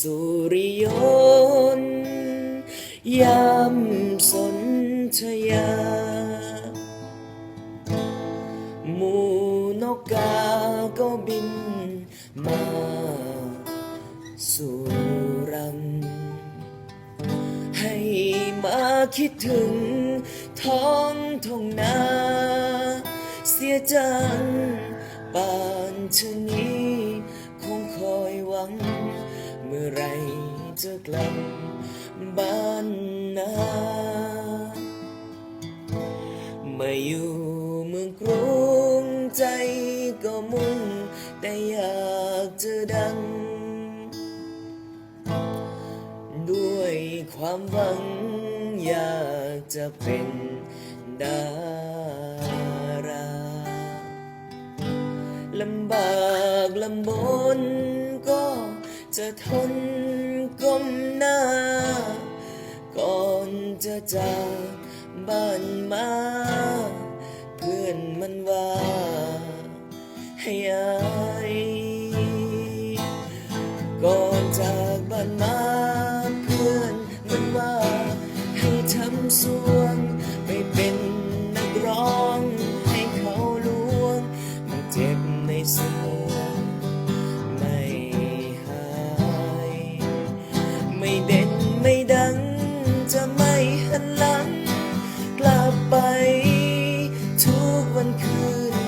สุริยนยามสนธยา หมูนกกาก็บินมาสู่รัง ให้มาคิดถึงท้องทงนา เสียจัง ไรจะกลับบ้านนามาอยู่เมืองกรุงใจก็มุ่งแต่อยากจะดัง ด้วยความหวังอยากจะเป็นดาราลำบากลำบน จะทนก้มหน้า ก่อนจะจากบ้านมา ไม่เด่นไม่ดัง จะไม่หันหลัง กลับไปทุกวันคืน